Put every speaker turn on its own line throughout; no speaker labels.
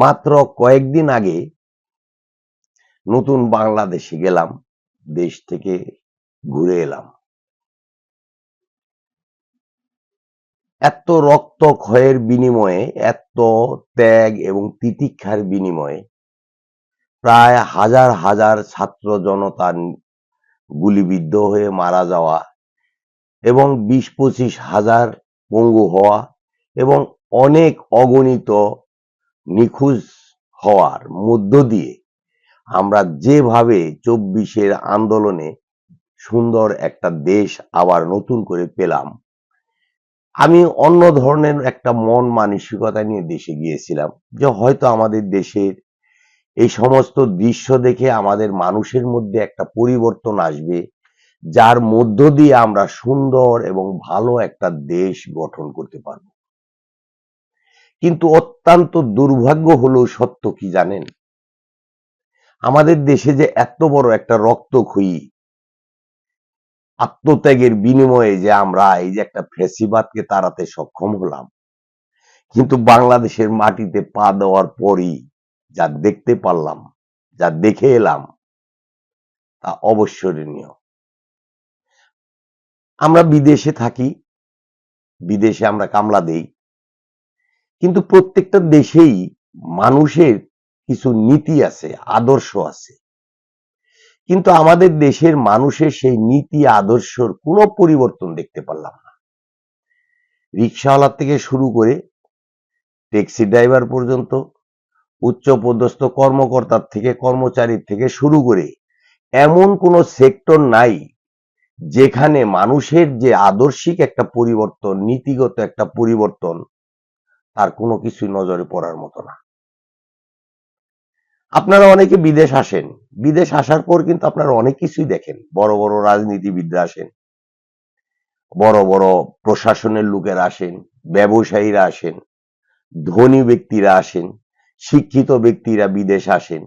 মাত্র কয়েকদিন আগে নতুন বাংলাদেশে গেলাম, দেশ থেকে ঘুরে এলাম। এত রক্ত ক্ষয়ের বিনিময়ে, এত ত্যাগ এবং তিতিক্ষার বিনিময়ে প্রায় হাজার হাজার ছাত্র জনতা গুলিবিদ্ধ হয়ে মারা যাওয়া এবং বিশ পঁচিশ হাজার পঙ্গু হওয়া এবং অনেক অগণিত নিখোঁজ হওয়ার মধ্য দিয়ে আমরা যেভাবে চব্বিশের আন্দোলনে সুন্দর একটা দেশ আবার নতুন করে পেলাম, আমি অন্য ধরনের একটা মন মানসিকতা নিয়ে দেশে গিয়েছিলাম, যে হয়তো আমাদের দেশের এই সমস্ত দৃশ্য দেখে আমাদের মানুষের মধ্যে একটা পরিবর্তন আসবে, যার মধ্য দিয়ে আমরা সুন্দর এবং ভালো একটা দেশ গঠন করতে পারব। কিন্তু অত্যন্ত দুর্ভাগ্য হলো সত্য কি জানেন? আমাদের দেশে যে এত বড় একটা রক্তক্ষয়ী, আত্মত্যাগের বিনিময়ে যে আমরা এই যে একটা ফেসিবাদকে তাড়াতে সক্ষম হলাম, কিন্তু বাংলাদেশের মাটিতে পা দেওয়ার পরই যা দেখতে পারলাম, যা দেখে এলাম, তা অবশ্যরণীয় আমরা বিদেশে থাকি, বিদেশে আমরা কামলা দেই কিন্তু প্রত্যেকটা দেশেই মানুষের কিছু নীতি আছে, আদর্শ আছে। কিন্তু আমাদের দেশের মানুষের সেই নীতি, আদর্শর কোনো পরিবর্তন দেখতে পারলাম না। রিক্সাওয়ালার থেকে শুরু করে ট্যাক্সি ড্রাইভার পর্যন্ত, উচ্চ পদস্থ কর্মকর্তার থেকে, কর্মচারীর থেকে শুরু করে এমন কোন সেক্টর নাই যেখানে মানুষের যে আদর্শিক একটা পরিবর্তন, নীতিগত একটা পরিবর্তন তার কোনো কিছুই নজরে পড়ার মতো না। আপনারা অনেকে বিদেশ আসেন। বিদেশ আসার পর কিন্তু আপনারা অনেক কিছুই দেখেন। বড় বড় রাজনীতিবিদরা আসেন। বড় বড় প্রশাসনের লোকেরা আসেন, ব্যবসায়ীরা আসেন, ধনী ব্যক্তিরা আসেন, শিক্ষিত ব্যক্তিরা বিদেশ আসেন।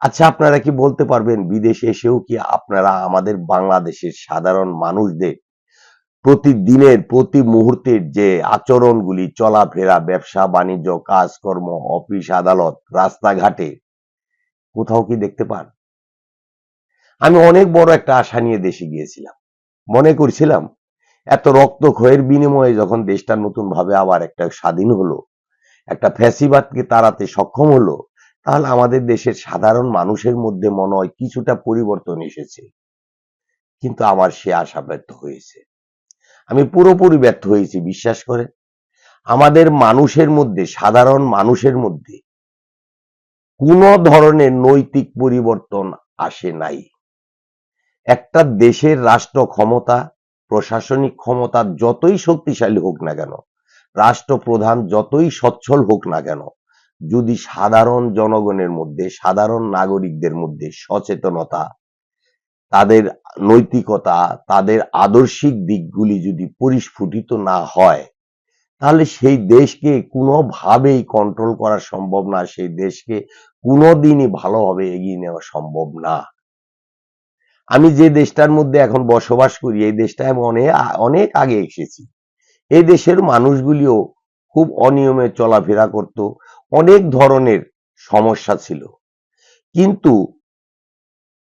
আচ্ছা আপনারা কি বলতে পারবেন, বিদেশে এসেও কি আপনারা আমাদের বাংলাদেশের সাধারণ মানুষদের প্রতিদিনের, প্রতি মুহূর্তের যে আচরণগুলি, চলাফেরা, ব্যবসা, বাণিজ্য, কাজকর্ম, অফিস, আদালত, রাস্তাঘাটে, কোথাও কি দেখতে পান? আমি অনেক বড় একটা আশা নিয়ে দেশে গিয়েছিলাম। মনে করছিলাম, এত রক্তক্ষয়ের বিনিময়ে যখন দেশটা নতুন ভাবে আবার একটা স্বাধীন হলো, একটা ফ্যাসিবাদকে তাড়াতে সক্ষম হলো, তাহলে আমাদের দেশের সাধারণ মানুষের মধ্যে মনে হয় কিছুটা পরিবর্তন এসেছে। কিন্তু আমার সে আশা ব্যর্থ হয়েছে। আমি পুরোপুরি ব্যর্থ হয়েছি, বিশ্বাস করে আমাদের মানুষের মধ্যে, সাধারণ মানুষের মধ্যে কোন ধরনের নৈতিক পরিবর্তন আসে নাই। একটা দেশের রাষ্ট্র ক্ষমতা, প্রশাসনিক ক্ষমতা যতই শক্তিশালী হোক না কেন, রাষ্ট্রপ্রধান যতই সচ্ছল হোক না কেন, যদি সাধারণ জনগণের মধ্যে, সাধারণ নাগরিকদের মধ্যে সচেতনতা তাদের নৈতিকতা, তাদের আদর্শিক দিকগুলি যদি পরিস্ফুটিত না হয়, তাহলে সেই দেশকে কোনোভাবেই কন্ট্রোল করা সম্ভব না, সেই দেশকে কোনোদিনই ভালোভাবে এগিয়ে নেওয়া সম্ভব না। আমি যে দেশটার মধ্যে এখন বসবাস করি, এই দেশটা আমি অনেক অনেক আগে এসেছি। এই দেশের মানুষগুলিও খুব অনিয়মে চলাফেরা করত, অনেক ধরনের সমস্যা ছিল। কিন্তু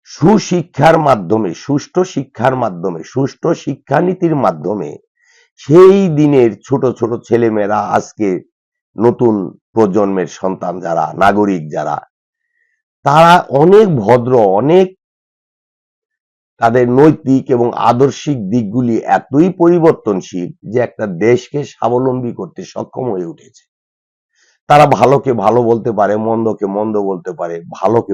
সুশিক্ষার মাধ্যমে, সুষ্ঠু শিক্ষার মাধ্যমে, সুষ্ঠু শিক্ষানীতির মাধ্যমে সেই দিনের ছোট ছোট ছেলেমেয়েরা আজকে নতুন প্রজন্মের সন্তান যারা, নাগরিক যারা, তারা অনেক ভদ্র, অনেক তাদের নৈতিক এবং আদর্শিক দিকগুলি এতই পরিবর্তনশীল যে একটা দেশকে স্বাবলম্বী করতে সক্ষম হয়ে উঠেছে। তারা ভালোকে ভালো বলতে পারে, মন্দকে মন্দ বলতে পারে, ভালোকে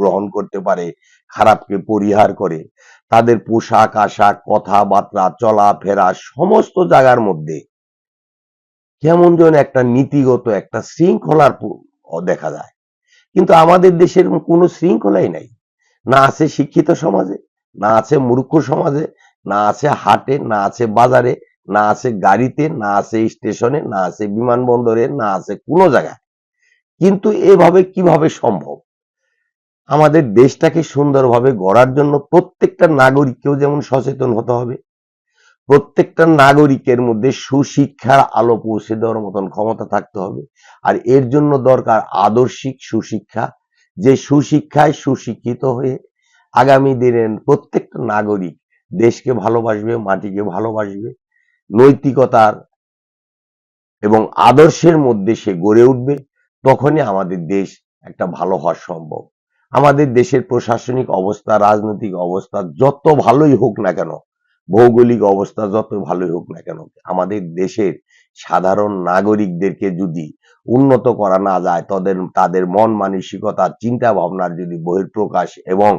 গ্রহণ করতে পারে, খারাপকে পরিহার করে। তাদের পোশাক, আশাক, কথাবার্তা, চলাফেরা সমস্ত জায়গার মধ্যে কেমন যেন একটা নীতিগত একটা শৃঙ্খলার দেখা যায়। কিন্তু আমাদের দেশের কোনো শৃঙ্খলাই নাই। না আছে শিক্ষিত সমাজে, না আছে মূর্খ সমাজে, না আছে হাটে, না আছে বাজারে না আছে গাড়িতে, না আছে স্টেশনে, না আছে বিমানবন্দরে, না আছে কোনো জায়গায়। কিন্তু এভাবে কীভাবে সম্ভব? আমাদের দেশটাকে সুন্দরভাবে গড়ার জন্য প্রত্যেকটা নাগরিককেও যেমন সচেতন হতে হবে, প্রত্যেকটা নাগরিকের মধ্যে সুশিক্ষার আলো পৌঁছে দেওয়ার মতন ক্ষমতা থাকতে হবে। আর এর জন্য দরকার আদর্শিক সুশিক্ষা, যে সুশিক্ষায় সুশিক্ষিত হয়ে আগামী দিনের প্রত্যেকটা নাগরিক দেশকে ভালোবাসবে, মাটিকে ভালোবাসবে। নৈতিকতার এবং আদর্শের মধ্যে সে গড়ে উঠবে, তখনই আমাদের দেশ একটা ভালো হওয়া সম্ভব। আমাদের দেশের প্রশাসনিক অবস্থা, রাজনৈতিক অবস্থা যত ভালোই হোক না কেন, ভৌগোলিক অবস্থা যত ভালোই হোক না কেন, আমাদের দেশের সাধারণ নাগরিকদেরকে যদি উন্নত করা না যায়, তাদের তাদের মন মানসিকতা চিন্তা ভাবনার যদি বহিঃপ্রকাশ এবং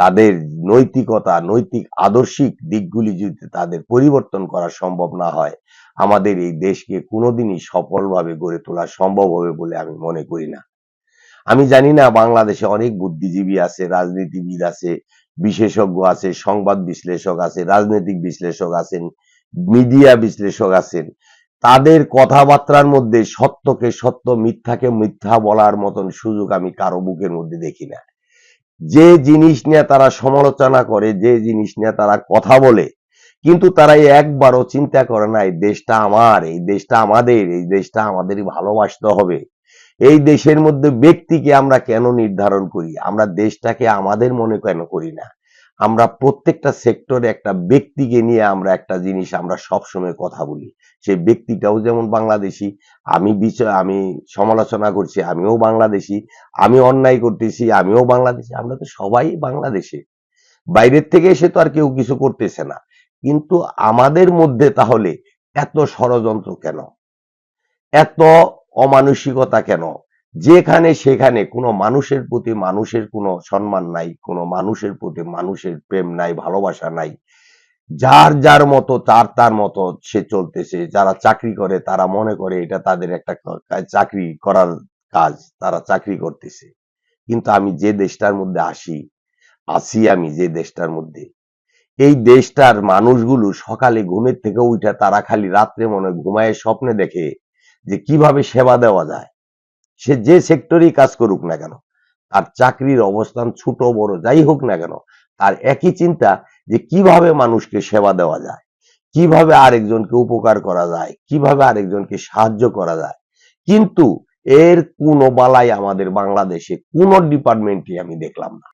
তাদের নৈতিকতা, নৈতিক, আদর্শিক দিকগুলি যদি তাদের পরিবর্তন করা সম্ভব না হয়, আমাদের এই দেশকে কোনোদিনই সফলভাবে গড়ে তোলা সম্ভব হবে বলে আমি মনে করি না। আমি জানি না, বাংলাদেশে অনেক বুদ্ধিজীবী আছে, রাজনীতিবিদ আছে, বিশেষজ্ঞ আছে, সংবাদ বিশ্লেষক আছে, রাজনৈতিক বিশ্লেষক আছেন, মিডিয়া বিশ্লেষক আছেন। তাদের কথাবার্তার মধ্যে সত্যকে সত্য, মিথ্যাকে মিথ্যা বলার মতন সুযোগ আমি কারও বুকের মধ্যে দেখি না। যে জিনিস নিয়ে তারা সমালোচনা করে, যে জিনিস নিয়ে তারা কথা বলে, কিন্তু তারা একবারও চিন্তা করে না, এই দেশটা আমার, এই দেশটা আমাদের, এই দেশটা আমাদেরই ভালোবাসতে হবে। এই দেশের মধ্যে ব্যক্তিকে আমরা কেন নির্ধারণ করি? আমরা দেশটাকে আমাদের মনে কেন করি না? আমরা প্রত্যেকটা সেক্টরে একটা ব্যক্তিকে নিয়ে আমরা একটা জিনিস আমরা সবসময় কথা বলি। সেই ব্যক্তিটাও যেমন বাংলাদেশি, আমি বিচার আমি সমালোচনা করছি, আমিও বাংলাদেশি, আমি অন্যায় করতেছি, আমিও বাংলাদেশি, আমরা তো সবাই বাংলাদেশে। বাইরের থেকে এসে তো আর কেউ কিছু করতেছে না। কিন্তু আমাদের মধ্যে তাহলে এত ষড়যন্ত্র কেন? এত অমানসিকতা কেন? যেখানে সেখানে কোনো মানুষের প্রতি মানুষের কোনো সম্মান নাই, কোনো মানুষের প্রতি মানুষের প্রেম নাই, ভালোবাসা নাই। যার যার মতো, তার তার মতো সে চলতেছে। যারা চাকরি করে, তারা মনে করে এটা তাদের একটা চাকরি করার কাজ, তারা চাকরি করতেছে। কিন্তু আমি যে দেশটার মধ্যে আসি আছি আমি যে দেশটার মধ্যে। এই দেশটার মানুষগুলো সকালে ঘুমের থেকে উঠে তারা খালি রাত্রে মনে ঘুমায় স্বপ্নে দেখে যে কীভাবে সেবা দেওয়া যায়। সে যে সেক্টরেই কাজ করুক না কেন, তার চাকরির অবস্থান ছোট, বড়, যাই হোক না কেন, তার একই চিন্তা যে কীভাবে মানুষকে সেবা দেওয়া যায়, কীভাবে আরেকজনকে উপকার করা যায়, কীভাবে আরেকজনকে সাহায্য করা যায়। কিন্তু এর কোনো বালাই আমাদের বাংলাদেশে কোনো ডিপার্টমেন্টই আমি দেখলাম না।